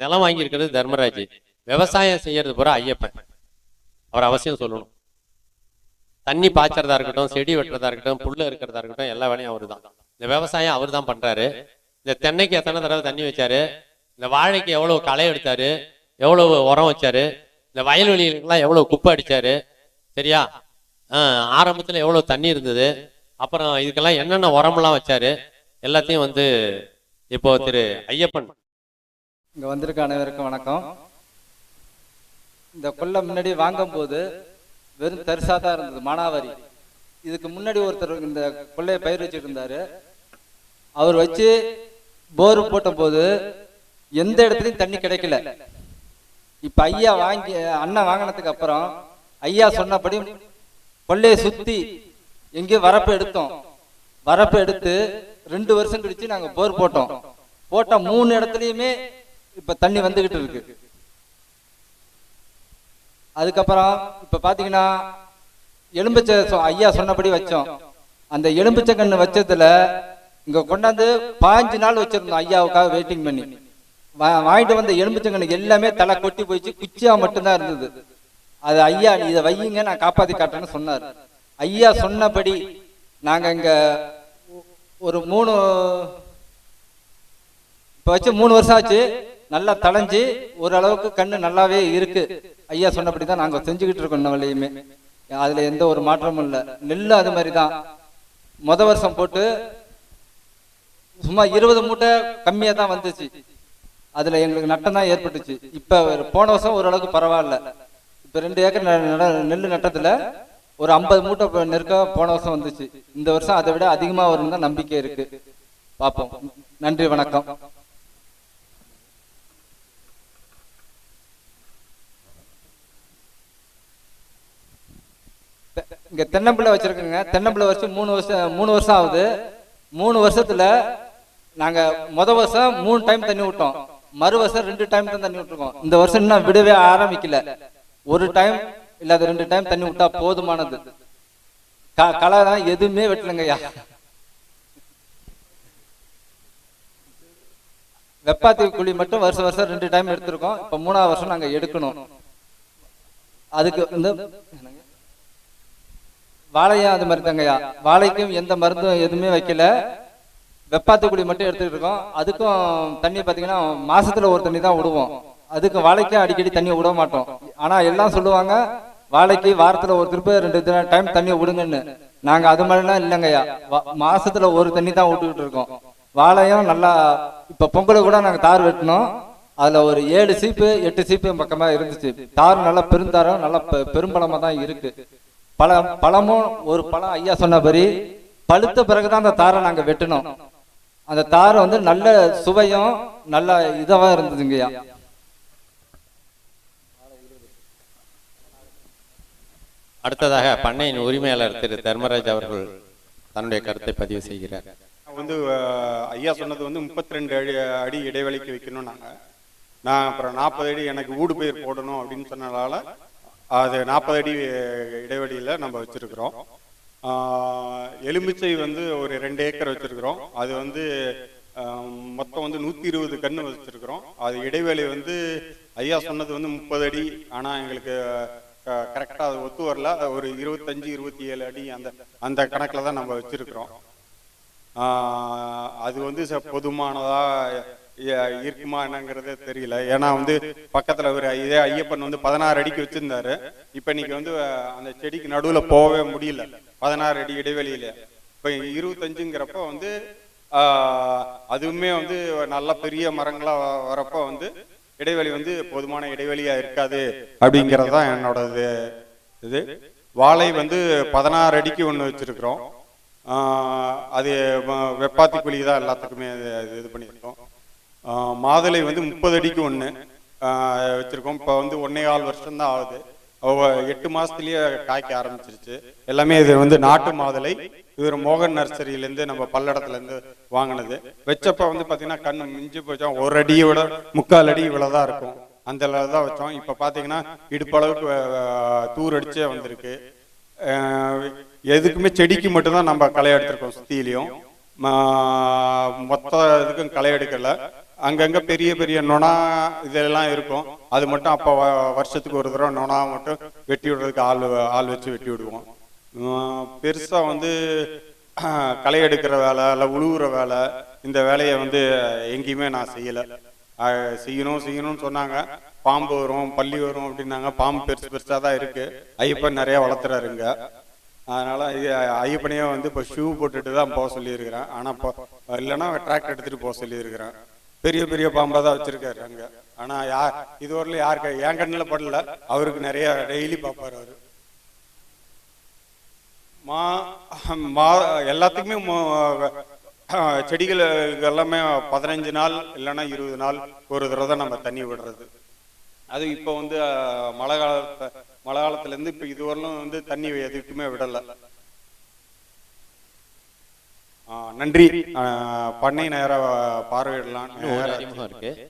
நிலம் வாங்கியிருக்கிறது தர்மராஜ். விவசாயம் செய்யறது பூரா ஐயப்பன். அவர் அவசியம் சொல்லணும். தண்ணி பாய்ச்சறதா இருக்கட்டும் செடி வெட்டுறதா இருக்கட்டும் புல்லு இருக்கிறதா இருக்கட்டும் எல்லா வேலையும் அவரு தான் இந்த விவசாயம் அவர் தான் பண்றாரு. இந்த தென்னைக்கு எத்தனை தடவை தண்ணி வச்சாரு? இந்த வாழைக்கு எவ்வளவு களை எடுத்தாரு? எவ்வளவு உரம் வச்சாரு? இந்த வயல்வெளிகளுக்கெல்லாம் எவ்வளவு குப்பை அடிச்சாரு? சரியா? ஆரம்பத்தில் ஆரம்பத்துல எவ்வளவு தண்ணி இருந்தது? அப்புறம் இதுக்கெல்லாம் என்னென்ன உரமெல்லாம் வச்சாரு? எல்லாத்தையும் வந்து இப்போ திரு ஐயப்பன் இங்கே வந்திருக்க அனைவருக்கும் வணக்கம். இந்த கொல்லை முன்னாடி வாங்கும்போது வெறும் தரிசாக தான் இருந்தது மானாவாரி. இதுக்கு முன்னாடி ஒருத்தர் இந்த கொள்ளையை பயிர் வச்சுட்டு இருந்தாரு அவர் வச்சு போர் போட்ட போது எந்த இடத்துலையும் தண்ணி கிடைக்கல. இப்ப ஐயா வாங்கி அண்ணன் வாங்கினதுக்கு அப்புறம் ஐயா சொன்னபடி கொள்ளையை சுத்தி எங்கேயும் வரப்பு எடுத்தோம். வரப்பு எடுத்து ரெண்டு வருஷம் கழிச்சு நாங்க போர் போட்டோம். போட்ட மூணு இடத்துலயுமே இப்ப தண்ணி வந்துகிட்டு இருக்கு. அதுக்கப்புறம் இப்ப பாத்தீங்கன்னா எலும்பிச்சை ஐயா சொன்னபடி வச்சோம். அந்த எலும்பிச்சை கண்ணு வச்சதுல இங்க கொண்டாந்து பாஞ்சு நாள் வச்சிருந்தோம் ஐயாவுக்காக வெயிட்டிங் பண்ணி. வாங்கிட்டு வந்த எலும்பிச்சங்கன்னு எல்லாமே தலை கொட்டி போயிடுச்சு. குச்சியா மட்டும்தான் இருந்தது. அது ஐயா நீ இதை வையுங்க நான் காப்பாத்தி காட்டுறேன்னு சொன்னார். ஐயா சொன்னபடி நாங்க இங்க ஒரு மூணு இப்ப வச்சு மூணு வருஷம் ஆச்சு. நல்லா தளைஞ்சு ஓரளவுக்கு கண்ணு நல்லாவே இருக்கு. ஐயா சொன்னபடி தான் நாங்க செஞ்சுக்கிட்டு இருக்கோம் இன்ன அதுல எந்த ஒரு மாற்றமும் இல்ல. நெல்லு அது மாதிரி தான் முத வருஷம் போட்டு சும்மா இருபது மூட்டை கம்மியா தான் வந்துச்சு. அதுல எங்களுக்கு நட்டம் தான் ஏற்பட்டுச்சு. இப்ப போன வருஷம் ஓரளவுக்கு பரவாயில்ல. இப்ப ரெண்டு ஏக்கர் நெல் நெல்லு நட்டத்துல ஒரு ஐம்பது மூட்டை நெருக்க போன வருஷம் வந்துச்சு. இந்த வருஷம் அதை விட அதிகமா வரும் தான் நம்பிக்கை இருக்கு. பார்ப்போம் நன்றி வணக்கம். இங்க தென்னம்பிள்ளை வச்சிருக்கோங்க. தென்னம்பிள்ளை வச்சு மூணு வருஷம் மூணு வருஷம் ஆகுது. மூணு வருஷத்துல நாங்க முத வருஷம் மூணு டைம் தண்ணி விட்டோம். மறு வருஷம் ரெண்டு டைம் தான் தண்ணி விட்டுருக்கோம். இந்த வருஷம் இன்னும் விடவே ஆரம்பிக்கல. ஒரு டைம் இல்லாத ரெண்டு டைம் தண்ணி விட்டா போதுமானது. க- களை தான் எதுவுமே வெட்டலங்கய்யா வெப்பாத்தி குழி மட்டும் வருஷம் வருஷம் ரெண்டு டைம் எடுத்திருக்கோம். இப்ப மூணாவது வருஷம் நாங்க எடுக்கணும். அதுக்கு இந்த வாழையும் அது மாதிரி தாங்கய்யா வாழைக்கும் எந்த மருந்தும் எதுவுமே வைக்கல. வெப்பாத்துக்குடி மட்டும் எடுத்துக்கிட்டு இருக்கோம். அதுக்கும் தண்ணி பார்த்தீங்கன்னா மாசத்துல ஒரு தண்ணி தான் விடுவோம். அதுக்கு வாழைக்கும் அடிக்கடி தண்ணி விட மாட்டோம். ஆனா எல்லாம் சொல்லுவாங்க வாழைக்கு வாரத்துல ஒரு திருப்ப ரெண்டு டைம் தண்ணி விடுங்கன்னு. நாங்க அது மாதிரிலாம் இல்லைங்கய்யா. வா- மாசத்துல ஒரு தண்ணி தான் விட்டுக்கிட்டு இருக்கோம். வாழையும் நல்லா இப்ப பொங்கலை கூட நாங்க தார் வெட்டினோம். அதுல ஒரு ஏழு சீப்பு எட்டு சீப்பு பக்கமா இருந்துச்சு. தார் நல்லா பெருந்தாரம் நல்லா பெ- பெரும்பலமா தான் இருக்கு. பழம் பழமும் ஒரு பழம் ஐயா சொன்னபடி பழுத்த பிறகுதான் அந்த தாரை நாங்க வெட்டினோம். அந்த தார் வந்து நல்ல சுவையும் நல்ல இதவா இருந்ததுங்கய்யா. அடுத்ததாக பண்ணையின் உரிமையாளர் திரு தர்மராஜ் அவர்கள் தன்னுடைய கருத்தை பதிவு செய்கிறார். வந்து ஐயா சொன்னது வந்து முப்பத்தி ரெண்டு அடி அடி இடைவெளிக்கு வைக்கணும் நாங்க. நான் அப்புறம் நாற்பது அடி எனக்கு ஊடு பயிர் போடணும் அப்படின்னு சொன்னதால அது நாற்பது அடி இடைவெளியில் நம்ம வச்சுருக்குறோம். எலுமிச்சை வந்து ஒரு ரெண்டு ஏக்கர் வச்சுருக்குறோம். அது வந்து மொத்தம் வந்து நூற்றி இருபது கன்று வச்சுருக்குறோம். அது இடைவெளி வந்து ஐயா சொன்னது வந்து முப்பது அடி. ஆனால் எங்களுக்கு கரெக்டாக அது ஒத்து வரல. ஒரு இருபத்தஞ்சி இருபத்தி ஏழு அடி அந்த அந்த கணக்கில் தான் நம்ம வச்சுருக்குறோம். அது வந்து ச- பொதுமானதா இருக்குமா என்னங்கிறதே தெரியல. ஏன்னா வந்து பக்கத்துல ஒரு இதே ஐயப்பன் வந்து பதினாறு அடிக்கு வச்சிருந்தாரு. இப்ப இன்னைக்கு வந்து அந்த செடிக்கு நடுவுல போகவே முடியல. பதினாறு அடி இடைவெளியில. இப்ப இருபத்தஞ்சுங்கிறப்ப வந்து அதுவுமே வந்து நல்ல பெரிய மரங்களா வ- வரப்ப வந்து இடைவெளி வந்து போதுமான இடைவெளியா இருக்காது அப்படிங்கிறது தான் என்னோட இது- இது வாழை வந்து பதினாறு அடிக்கு ஒன்று வச்சிருக்கிறோம். அது வெப்பாத்தி குழி தான் எல்லாத்துக்குமே இது இது- பண்ணியிருக்கோம். மாதுளை வந்து முப்பது அடிக்கு ஒன்று வச்சுருக்கோம். இப்போ வந்து ஒன்றே ஆள் வருஷம்தான் ஆகுது. எட்டு மாதத்துலேயே காய்க்க ஆரம்பிச்சிருச்சு. எல்லாமே இது வந்து நாட்டு மாதுளை இது ஒரு மோகன் நர்சரியிலேருந்து நம்ம பல்லடத்துலேருந்து வாங்கினது. வச்சப்ப வந்து பார்த்தீங்கன்னா கண் மிஞ்சி போச்சோம் ஒரு அடியை விட முக்கால் அடி இவ்வளோ தான் இருக்கும். அந்த அளவு தான் வச்சோம். இப்போ பார்த்தீங்கன்னா இடுப்பளவுக்கு தூர் அடிச்சே வந்திருக்கு. எதுக்குமே செடிக்கு மட்டும்தான் நம்ம களை எடுத்திருக்கோம் சுத்திலையும் மொத்த இதுக்கும் களை எடுக்கலை. அங்கங்கே பெரிய பெரிய நொணா இதெல்லாம் இருக்கும். அது மட்டும் அப்போ வ- வருஷத்துக்கு ஒரு தடவை நொணா மட்டும் வெட்டி விடுறதுக்கு ஆள் ஆள் வச்சு வெட்டி விடுவோம். பெருசாக பெருசா வந்து களை எடுக்கிற வேலை இல்லை உழுவுற வேலை இந்த வேலையை வந்து எங்கேயுமே நான் செய்யலை. செய்யணும் செய்யணும்னு சொன்னாங்க. பாம்பு வரும் பள்ளி வரும் அப்படின்னாங்க. பாம்பு பெருசு பெருசாக தான் இருக்கு. ஐயப்பன் நிறைய வளர்த்துறாருங்க அதனால இது ஐயப்பனையே வந்து இப்போ ஷூ போட்டுட்டு தான் போக சொல்லியிருக்கிறேன். ஆனால் இப்போ இல்லைன்னா டிராக்டர் எடுத்துட்டு போக சொல்லியிருக்கிறேன். பெரிய பெரிய பாம்பாக தான் வச்சிருக்காரு அங்க. ஆனா யார் இதுவரையிலும் யாருக்கு என் கண்ணில் படல. அவருக்கு நிறைய டெய்லி பார்ப்பார் அவரு. மா மா எல்லாத்துக்குமே செடிகள் செடிகளுக்கு எல்லாமே பதினஞ்சு நாள் இல்லைன்னா இருபது நாள் ஒரு தடவை தான் நம்ம தண்ணி விடுறது. அது இப்போ வந்து மழை காலத்தை மழை காலத்துல இருந்து இப்போ இதுவரையிலும் வந்து தண்ணி எதுக்குமே விடலை. நன்றி. பண்ணை நேர பார்வையிடலாம் இருக்கு.